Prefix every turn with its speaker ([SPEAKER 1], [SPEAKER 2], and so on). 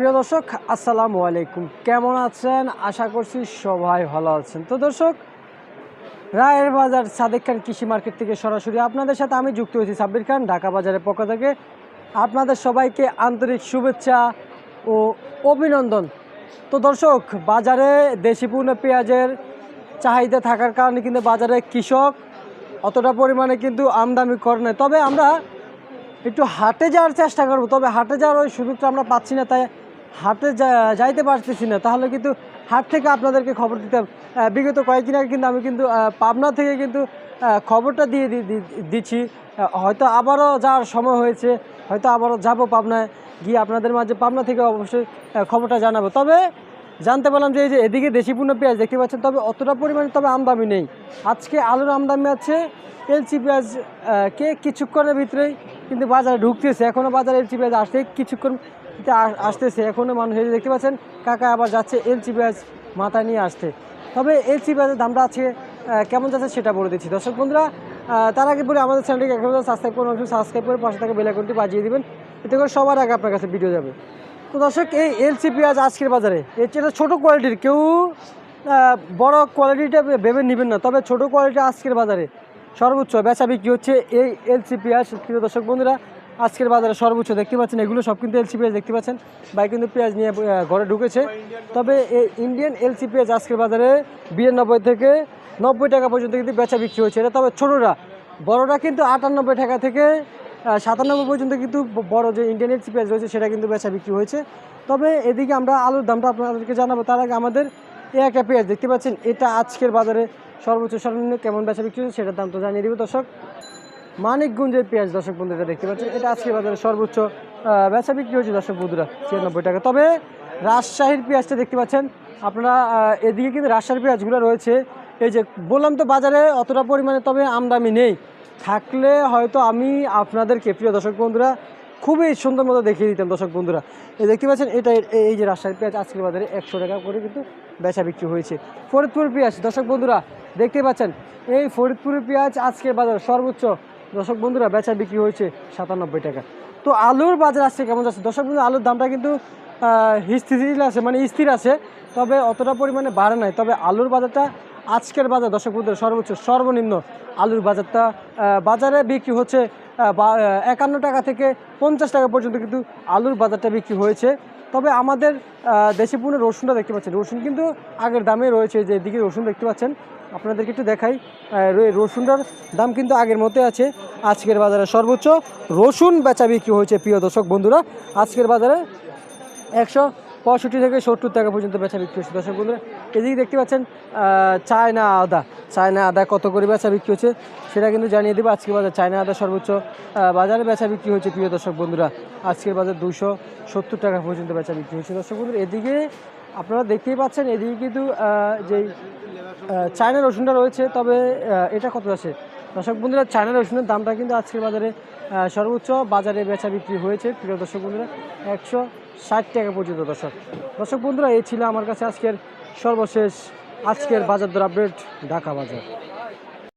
[SPEAKER 1] প্রিয় দর্শক, আসসালামু আলাইকুম। কেমন আছেন? আশা করছি সবাই ভালো আছেন। তো দর্শক, রায়ের বাজার সাদেক খান কৃষি মার্কেট থেকে সরাসরি আপনাদের সাথে আমি যুক্ত হয়েছি সাব্বির খান, ঢাকা বাজারের পক্ষ থেকে। আপনাদের সবাইকে আন্তরিক শুভেচ্ছা ও অভিনন্দন। তো দর্শক, বাজারে দেশি পূর্ণ পেঁয়াজের চাহিদা থাকার কারণে কিন্তু বাজারে কৃষক অতটা পরিমাণে কিন্তু আমদানি করে না তবে আমরা একটু হাটে যাওয়ার চেষ্টা করব, তবে হাটে যাওয়ার ওই সুযোগটা আমরা পাচ্ছি না, তাই হাটে যাইতে পারতেছি না। তাহলে কিন্তু হাট থেকে আপনাদেরকে খবর দিতাম বিগত কয়েকদিন আগে কিন্তু আমি কিন্তু পাবনা থেকে কিন্তু খবরটা দিয়ে দিচ্ছি। হয়তো আবারও যাওয়ার সময় হয়েছে, হয়তো আবারও যাব পাবনায়, গিয়ে আপনাদের মাঝে পাবনা থেকে অবশ্যই খবরটা জানাব। তবে জানতে পারলাম যে এই যে এদিকে দেশি পূর্ণ পেঁয়াজ দেখতে পাচ্ছেন, তবে অতটা পরিমাণে তবে আমদামি নেই। আজকে আলুর আমদামি আছে, এলচি পেঁয়াজ কে কিছুক্ষণের ভিতরেই কিন্তু বাজারে ঢুকতেছে। এখনও বাজারে এলচি পেঁয়াজ আসতে কিছুক্ষণ আসতেছে। এখনও মানুষ দেখতে পাচ্ছেন, কাকা আবার যাচ্ছে এলচি পেঁয়াজ মাথায় নিয়ে আসতে। তবে এলচি পেঁয়াজের দামটা আছে কেমন যাচ্ছে সেটা বলে দিচ্ছি। দর্শক বন্ধুরা তার আগে বলে, আমাদের চ্যানেলটিকে এখন সাবস্ক্রাইব করে অবশ্যই সাবস্ক্রাইব করে পাশে থাকা বেলাইকনটি বাজিয়ে দিবেন। এতে করে সবার আগে আপনার কাছে ভিডিও যাবে। তো দর্শক, এই এলসি পেঁয়াজ আজকের বাজারে চেয়ে ছোটো কোয়ালিটির কেউ বড় কোয়ালিটিটা ভেবে নেবেন না। তবে ছোটো কোয়ালিটি আজকের বাজারে সর্বোচ্চ বেচা বিক্রি হচ্ছে এই এলসি পেঁয়াজ। প্রিয় দর্শক বন্ধুরা আজকের বাজারে সর্বোচ্চ দেখতে পাচ্ছেন, এগুলো সব কিন্তু এলসি পেঁয়াজ দেখতে পাচ্ছেন। ভাই কিন্তু পেঁয়াজ নিয়ে ঘরে ঢুকেছে। তবে এই ইন্ডিয়ান এলসি পেঁয়াজ আজকের বাজারে বিরানব্বই থেকে নব্বই টাকা পর্যন্ত কিন্তু বেচা বিক্রি হচ্ছে এটা তবে ছোটোরা, বড়রা কিন্তু আটানব্বই টাকা থেকে সাতানব্বই পর্যন্ত কিন্তু বড় যে ইন্ডিয়ান এলসি পেঁয়াজ রয়েছে, সেটা কিন্তু বেচা বিক্রি হয়েছে। তবে এদিকে আমরা আলুর দামটা আপনাদেরকে জানাব। তার আগে আমাদের এ একটা পেঁয়াজ দেখতে পাচ্ছেন। এটা আজকের বাজারে সর্বোচ্চ সর্বনিম্ন কেমন বেচা বিক্রি হচ্ছে সেটার দাম তো জানিয়ে দিব দর্শক। মানিকগঞ্জের পেঁয়াজ দর্শক বন্ধুরা দেখতে পাচ্ছেন, এটা আজকের বাজারে সর্বোচ্চ বেচা বিক্রি হয়েছে দর্শক বন্ধুরা, ছিয়ানব্বই টাকা। তবে রাজশাহীর পেঁয়াজটা দেখতে পাচ্ছেন, আপনারা এদিকে কিন্তু রাজশাহীর পেঁয়াজগুলো রয়েছে। এই যে বললাম তো বাজারে অতটা পরিমাণে, তবে আমদামি নেই। থাকলে হয়তো আমি আপনাদেরকে, প্রিয় দর্শক বন্ধুরা, খুবই সুন্দর মতো দেখিয়ে দিতাম দর্শক বন্ধুরা। এই দেখতে পাচ্ছেন, এটা এই যে রাজশাহীর পেঁয়াজ আজকের বাজারে একশো টাকা করে কিন্তু বেচা বিক্রি হয়েছে। ফরিদপুর পেঁয়াজ, দর্শক বন্ধুরা, দেখতে পাচ্ছেন, এই ফরিদপুরের পেঁয়াজ আজকের বাজারে সর্বোচ্চ দর্শক বন্ধুরা, বেচা বিক্রি হয়েছে সাতানব্বই টাকা। তো আলুর বাজার আজকে কেমন যাচ্ছে? দর্শক বন্ধু আলুর দামটা কিন্তু স্থিতিশীল আছে মানে স্থির আছে, তবে অতটা পরিমাণে বাড়ে নাই। তবে আলুর বাজারটা আজকের বাজার, দর্শক বন্ধুরা, সর্বোচ্চ, সর্বনিম্ন আলুর বাজারটা বাজারে বিক্রি হচ্ছে একান্ন টাকা থেকে পঞ্চাশ টাকা পর্যন্ত কিন্তু আলুর বাজারটা বিক্রি হয়েছে। তবে আমাদের দেশি পূর্ণ রসুনটা দেখতে পাচ্ছেন। রসুন কিন্তু আগের দামে রয়েছে, যে এদিকে রসুন দেখতে পাচ্ছেন। আপনাদেরকে একটু দেখাই রসুনটার দাম কিন্তু আগের মতোই আছে। আজকের বাজারে সর্বোচ্চ রসুন বেচা বিক্রি হয়েছে, প্রিয় দর্শক বন্ধুরা। আজকের বাজারে একশো পঁয়ষট্টি থেকে সত্তর টাকা পর্যন্ত বেচা বিক্রি হচ্ছে দর্শক বন্ধুরা, এদিকে দেখতে পাচ্ছেন চায়না আদা। চায়না আদা কত করে বেচা বিক্রি হচ্ছে সেটা কিন্তু জানিয়ে দেবো। আজকের বাজার চায়না আদা সর্বোচ্চ বাজারে বেচা বিক্রি হয়েছে প্রিয় দর্শক বন্ধুরা। আজকের বাজার দুশো সত্তর টাকা পর্যন্ত বেচা বিক্রি হয়েছে দর্শক বন্ধুরা, এদিকে আপনারা দেখতেই পাচ্ছেন, এদিকে কিন্তু যেই চায়না রসুনটা রয়েছে, তবে এটা কত আছে? দর্শক বন্ধুরা, চায়না রসুনের দামটা কিন্তু আজকের বাজারে সর্বোচ্চ বাজারে বেচা বিক্রি হয়েছে, প্রিয় দর্শক বন্ধুরা, একশো ষাট টাকা পর্যন্ত দর্শক। দর্শক বন্ধুরা, এই ছিল আমার কাছে আজকের সর্বশেষ আজকের বাজার দর আপডেট ঢাকা বাজার।